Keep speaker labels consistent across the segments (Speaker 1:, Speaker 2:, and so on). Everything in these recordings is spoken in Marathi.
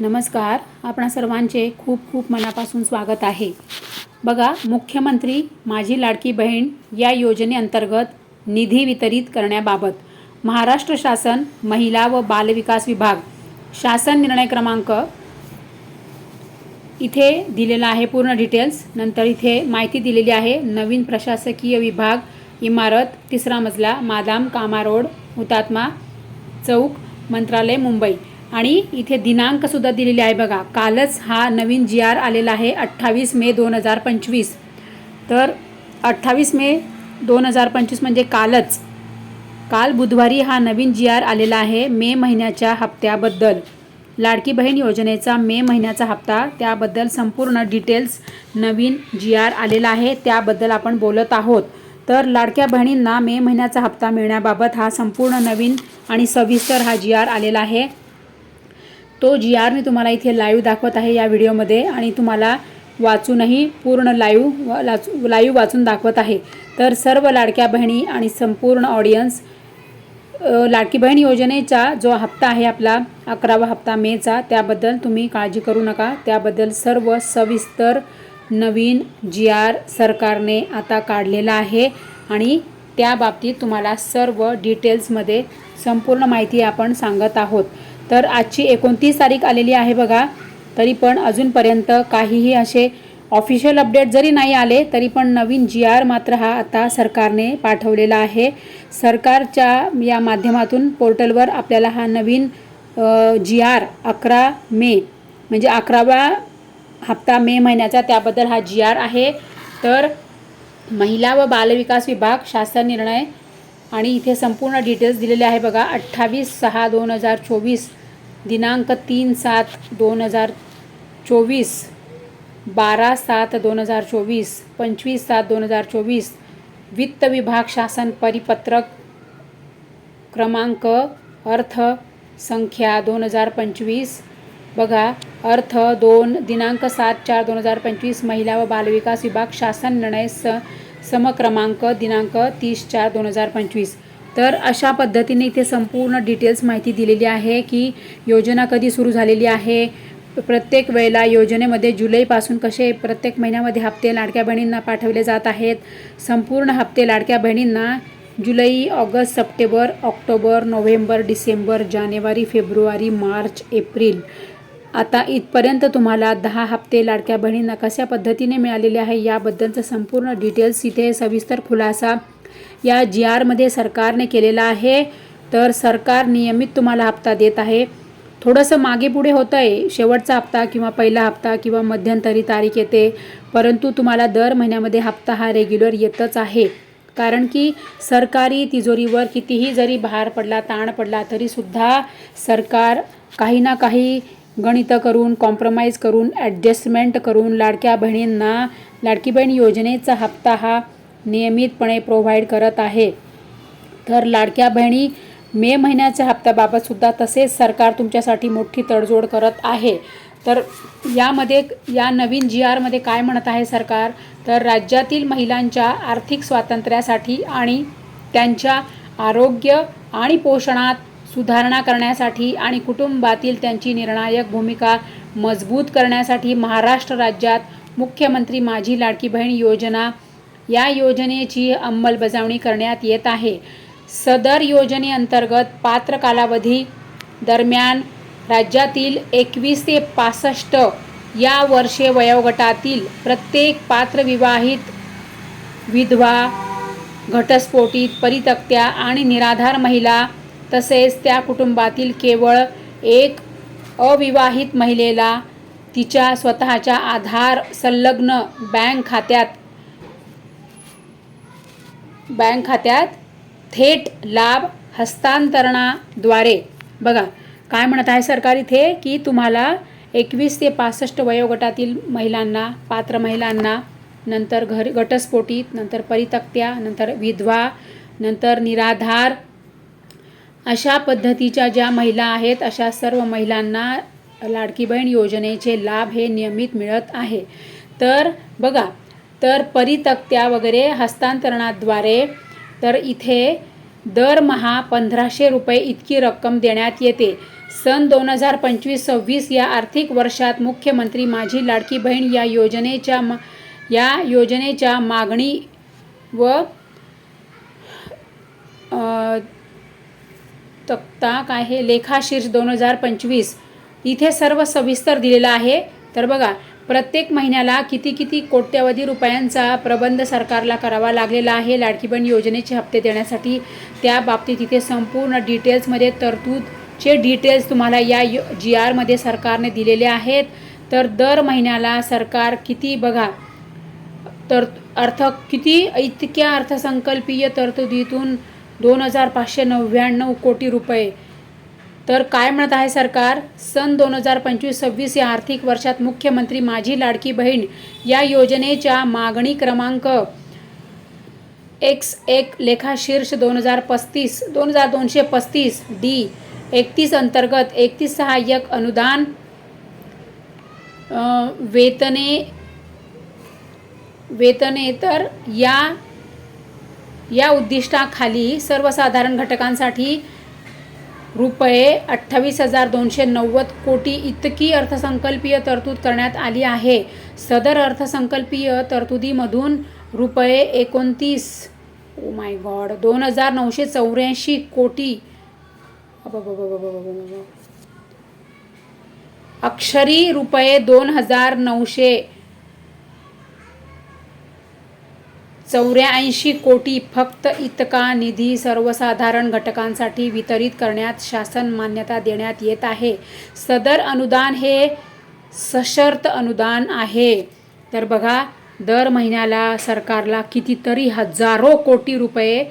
Speaker 1: नमस्कार. आपणा सर्वांचे खूप खूप मनापासून स्वागत आहे. बघा मुख्यमंत्री माझी लाडकी बहीण या योजनेअंतर्गत निधी वितरित करण्याबाबत महाराष्ट्र शासन महिला व बालविकास विभाग शासन निर्णय क्रमांक इथे दिलेला आहे पूर्ण डिटेल्स नंतर इथे माहिती दिलेली आहे नवीन प्रशासकीय विभाग इमारत तिसरा मजला मादाम कामा रोड हुतात्मा चौक मंत्रालय मुंबई. आणि इथे दिनांकसुद्धा दिलेली आहे बघा. कालच हा नवीन जी आर आलेला आहे अठ्ठावीस मे दोन हजार पंचवीस. तर अठ्ठावीस मे दोन हजार पंचवीस म्हणजे कालच. काल बुधवारी हा नवीन जी आर आलेला आहे मे महिन्याच्या हप्त्याबद्दल. लाडकी बहीण योजनेचा मे महिन्याचा हप्ता त्याबद्दल संपूर्ण डिटेल्स नवीन जी आर आलेला आहे त्याबद्दल आपण बोलत आहोत. तर लाडक्या बहिणींना मे महिन्याचा हप्ता मिळण्याबाबत हा संपूर्ण नवीन आणि सविस्तर हा जी आर आलेला आहे. तो जी आर मी तुम्हाला इथे लाईव्ह दाखवत आहे या व्हिडिओमध्ये आणि तुम्हाला वाचूनही पूर्ण लाईव्ह वाच लाईव्ह वाचून दाखवत आहे. तर सर्व लाडक्या बहिणी आणि संपूर्ण ऑडियन्स लाडकी बहीण योजनेचा जो हप्ता आहे आपला अकरावा हप्ता मेचा त्याबद्दल तुम्ही काळजी करू नका. त्याबद्दल सर्व सविस्तर नवीन जी आर सरकारने आता काढलेला आहे आणि त्या बाबतीत तुम्हाला सर्व डिटेल्समध्ये संपूर्ण माहिती आपण सांगत आहोत. तर आजची एकोणतीस तारीख आलेली आहे बघा. तरी पण अजूनपर्यंत काहीही असे ऑफिशियल अपडेट जरी नाही आले तरी पण नवीन जी आर मात्र हा आता सरकारने पाठवलेला आहे. सरकारच्या या माध्यमातून पोर्टलवर आपल्याला हा नवीन जी आर अकरा मे म्हणजे अकरावा हप्ता मे महिन्याचा त्याबद्दल हा जी आर आहे. तर महिला व बालविकास विभाग शासन निर्णय आणि इथे संपूर्ण डिटेल्स दिलेले आहे बघा. अठ्ठावीस सहा दोन हजार चोवीस दिनांक तीन सात दोन हजार चोवीस बारा सात दोन हजार चोवीस पंचवीस सात दोन हजार चोवीस वित्त विभाग शासन परिपत्रक क्रमांक अर्थ संख्या दोन हजार पंचवीस. बघा अर्थ दोन दिनांक सात चार दोन हजार पंचवीस महिला व बालविकास विभाग शासन निर्णय स समक्रमांक दिनांक तीस चार दोन हजार पंचवीस. तर अशा पद्धतीने इथे संपूर्ण डिटेल्स माहिती दिलेली आहे की योजना कधी सुरू झालेली आहे? प्रत्येक वेळेला योजनेमध्ये जुलैपासून कसे प्रत्येक महिन्यामध्ये हप्ते लाडक्या बहिणींना पाठवले जात आहेत? संपूर्ण हप्ते लाडक्या बहिणींना जुलै August September October November December जानेवारी फेब्रुवारी मार्च एप्रिल. आता इथपर्यंत तुम्हाला दहा हप्ते लाडक्या बहिणींना कशा पद्धतीने मिळालेले आहे याबद्दलचं संपूर्ण डिटेल्स इथे सविस्तर खुलासा या जी आरमध्ये सरकारने केलेला आहे. तर सरकार नियमित तुम्हाला हप्ता देत आहे. थोडंसं मागे पुढे होतं आहे शेवटचा हप्ता किंवा पहिला हप्ता किंवा मध्यंतरी तारीख येते. परंतु तुम्हाला दर महिन्यामध्ये हप्ता हा रेग्युलर येतच आहे. कारण की सरकारी तिजोरीवर कितीही जरी भार पडला ताण पडला तरीसुद्धा सरकार काही ना काही गणितं करून कॉम्प्रोमाइज करून ॲडजस्टमेंट करून लाडक्या बहिणींना लाडकी बहीण योजनेचा हप्ता हा नियमितपणे प्रोव्हाइड करत आहे. तर लाडक्या बहिणी मे महिन्याच्या हप्त्याबाबतसुद्धा तसेच सरकार तुमच्यासाठी मोठी तडजोड करत आहे. तर यामध्ये या नवीन जी आरमध्ये काय म्हणत आहे सरकार? तर राज्यातील महिलांच्या आर्थिक स्वातंत्र्यासाठी आणि त्यांच्या आरोग्य आणि पोषणात सुधारणा करण्यासाठी आणि कुटुंबातील त्यांची निर्णायक भूमिका मजबूत करण्यासाठी महाराष्ट्र राज्यात मुख्यमंत्री माझी लाडकी बहीण योजना या योजनेची अंमलबजावणी करण्यात येत आहे. सदर योजनेअंतर्गत पात्र कालावधी दरम्यान राज्यातील एकवीस ते पासष्ट या वर्षे वयोगटातील प्रत्येक पात्र विवाहित विधवा घटस्फोटित परितक्त्या आणि निराधार महिला तसेच त्या कुटुंबातील केवळ एक अविवाहित महिलेला तिच्या स्वतःच्या आधार संलग्न बँक खात्यात बँक खात्यात थेट लाभ हस्तांतरणाद्वारे. बघा काय म्हणत आहे सरकार इथे की तुम्हाला एकवीस ते पासष्ट वयोगटातील महिलांना पात्र महिलांना नंतर घर गटस्फोटीत नंतर परितक्त्या नंतर विधवा नंतर निराधार अशा पद्धतीच्या ज्या महिला आहेत अशा सर्व महिलांना लाडकी बहीण योजनेचे लाभ हे नियमित मिळत आहे. तर बघा तर परितक्त्या वगैरे हस्तांतरणाद्वारे तर इथे दरमहा पंधराशे रुपये इतकी रक्कम देण्यात येते. सन दोन हजार पंचवीस सव्वीस या आर्थिक वर्षात मुख्यमंत्री माझी लाडकी बहीण या योजनेच्या मा या योजनेच्या मागणी व तक्ता काय आहे? लेखाशीर्ष दोन हजार पंचवीस. इथे सर्व सविस्तर दिलेलं आहे. तर बघा प्रत्येक महिन्याला किती किती कोट्यवधी रुपयांचा प्रबंध सरकारला करावा लागलेला आहे लाडकी बहीण योजनेचे हप्ते देण्यासाठी. त्या बाबतीत इथे संपूर्ण डिटेल्समध्ये तरतूदचे डिटेल्स तुम्हाला या यो जी आरमध्ये सरकारने दिलेले आहेत. तर दर महिन्याला सरकार किती बघा तर अर्थ किती इतक्या अर्थसंकल्पीय तरतुदीतून दोन हजार पाचशे नव्याण्णव कोटी रुपये. तर काय म्हणत आहे सरकार? सन दोन हजार पंचवीस सव्वीस या आर्थिक वर्षात मुख्यमंत्री माझी लाडकी बहीण या योजनेच्या मागणी क्रमांक एक्स एक लेखाशीर्ष दोन हजार पस्तीस दोन हजार दोनशे पस्तीस डी एकतीस अंतर्गत एकतीस सहाय्यक अनुदान वेतने वेतने वेतनेतर या या उद्दिष्टाखाली सर्वसाधारण घटकांसाठी रुपये अठ्ठावीस हजार दोनशे नव्वद कोटी इतकी अर्थसंकल्पीय तरतूद करण्यात आली आहे. सदर अर्थसंकल्पीय तरतुदीमधून रुपये एकोणतीस ओ माय गॉड दोन हजार नऊशे चौऱ्याऐंशी कोटी अक्षरी रुपये दोन हजार नऊशे चौऱ्याऐंशी कोटी फक्त इतका निधी सर्वसाधारण घटकांसाठी वितरित करण्यात शासन मान्यता देण्यात येत आहे. सदर अनुदान हे सशर्त अनुदान आहे. तर बघा दर महिन्याला सरकारला कितीतरी हजारो कोटी रुपये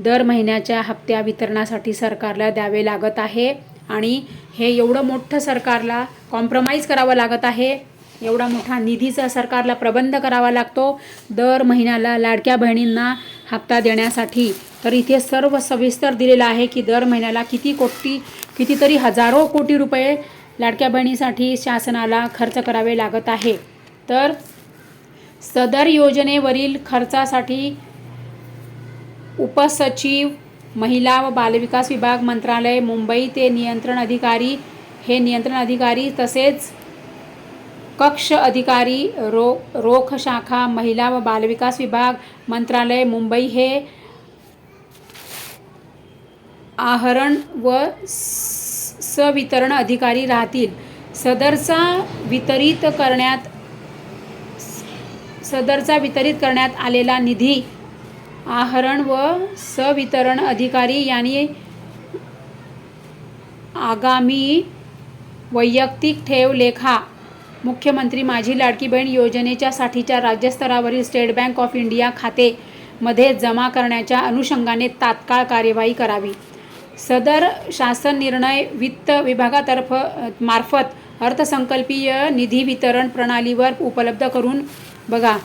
Speaker 1: दर महिन्याच्या हप्त्या वितरणासाठी सरकारला द्यावे लागत आहे. आणि हे एवढं मोठं सरकारला कॉम्प्रमाइज करावं लागत आहे. एवढा मोठा निधीचा सरकारला प्रबंध करावा लागतो. दर महिन्याला लाडक्या बहिणींना हप्ता देण्यासाठी. तर इथे सर्व सविस्तर दिलेलं आहे की दर महिन्याला किती कोटी कितीतरी हजारो कोटी रुपये लाडक्या बहिणीसाठी शासनाला खर्च करावे लागत आहे. तर सदर योजनेवरील खर्चासाठी उपसचिव महिला व बालविकास विभाग मंत्रालय मुंबई ते नियंत्रण अधिकारी हे नियंत्रण अधिकारी तसेच कक्ष अधिकारी रो रोख शाखा महिला व बालविकास विभाग मंत्रालय मुंबई हे आहरण व स- सवितरण अधिकारी राहतील. सदरचा वितरित करण्यात सदरचा वितरित करण्यात आलेला निधी आहरण व सवितरण अधिकारी यांनी आगामी वैयक्तिक ठेव लेखा मुख्यमंत्री माझी लाडकी बहीण योजनेच्या साठीच्या राज्यस्तरावरील स्टेट बँक ऑफ इंडिया खाते मध्ये जमा करण्याच्या अनुषंगाने तात्काळ कार्यवाही करावी. सदर शासन निर्णय वित्त विभागातर्फ मार्फत अर्थसंकल्पीय निधी वितरण प्रणालीवर उपलब्ध करून बघा.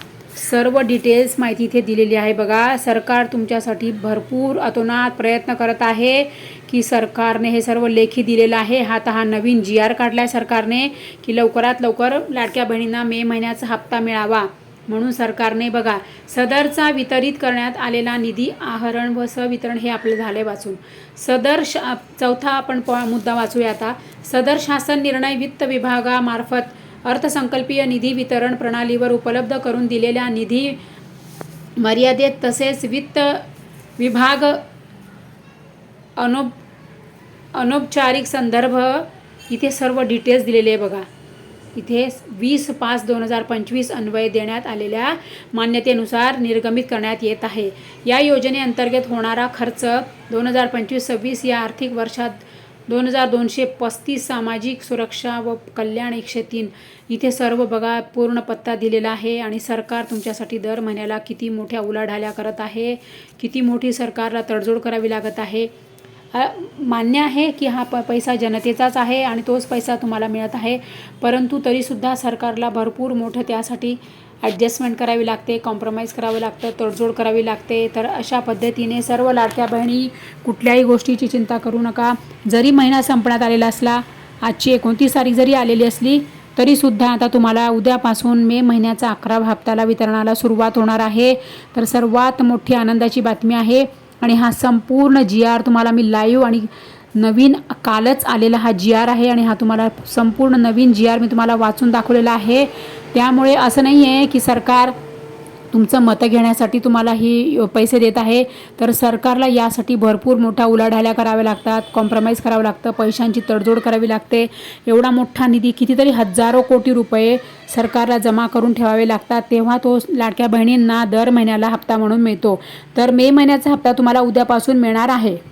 Speaker 1: सर्व डिटेल्स माहिती इथे दिलेली आहे बघा. सरकार तुमच्यासाठी भरपूर अतोनात प्रयत्न करत आहे. की सरकारने हे सर्व लेखी दिलेलं आहे. हा तर हा नवीन जी आर काढला आहे सरकारने की लवकरात लवकर लाडक्या बहिणींना मे महिन्याचा हप्ता मिळावा म्हणून सरकारने बघा सदरचा वितरित करण्यात आलेला निधी आहरण व सवितरण हे आपलं झाले वाचून. सदर शा चौथा आपण मुद्दा वाचूया आता. सदर शासन निर्णय वित्त विभागामार्फत अर्थसंकल्पीय निधी वितरण प्रणालीवर उपलब्ध करून दिलेल्या निधी मर्यादेत तसेच वित्त विभाग अनुप अनौपचारिक संदर्भ इथे सर्व डिटेल्स दिलेले आहे बघा. इथे वीस पाच दोन हजार पंचवीस अन्वय देण्यात आलेल्या मान्यतेनुसार निर्गमित करण्यात येत आहे. या योजनेअंतर्गत होणारा खर्च दोन हजार पंचवीस सव्वीस या आर्थिक वर्षात दोन हजार दोनशे पस्तीस सामाजिक सुरक्षा व कल्याण एकशे तीन. इथे सर्व बघा पूर्ण पत्ता दिलेला आहे आणि सरकार तुमच्यासाठी दर महिन्याला किती मोठ्या उलाढाल्या करत आहे किती मोठी सरकारला तडजोड करावी लागत आहे मान्य आहे की हा प पैसा जनतेचाच आहे आणि तोच पैसा तुम्हाला मिळत आहे. परंतु तरीसुद्धा सरकारला भरपूर मोठं त्यासाठी ॲडजस्टमेंट करावी लागते कॉम्प्रोमाइज करावं लागतं तडजोड करावी लागते. तर अशा पद्धतीने सर्व लाडक्या बहिणी कुठल्याही गोष्टीची चिंता करू नका. जरी महिना संपण्यात आलेला असला आजची एकोणतीस तारीख जरी आलेली असली तरीसुद्धा आता तुम्हाला उद्यापासून मे महिन्याचा अकरा हप्त्याला वितरणाला सुरुवात होणार आहे. तर सर्वात मोठी आनंदाची बातमी आहे आणि हा संपूर्ण जी आर तुम्हाला मी लाईव्ह आणि नवीन कालच आलेला हा जी आर आहे आणि हा तुम्हाला संपूर्ण नवीन जी आर मी तुम्हाला वाचून दाखवलेला आहे. त्यामुळे असं नाही आहे की सरकार तुमचं मतं घेण्यासाठी तुम्हाला ही पैसे देत आहे. तर सरकारला यासाठी भरपूर मोठ्या उलाढाल्या कराव्या लागतात कॉम्प्रमाइज करावं लागतं पैशांची तडजोड करावी लागते. एवढा मोठा निधी कितीतरी हजारो कोटी रुपये सरकारला जमा करून ठेवावे लागतात. तेव्हा तो लाडक्या बहिणींना दर महिन्याला हप्ता म्हणून मिळतो. तर मे महिन्याचा हप्ता तुम्हाला उद्यापासून मिळणार आहे.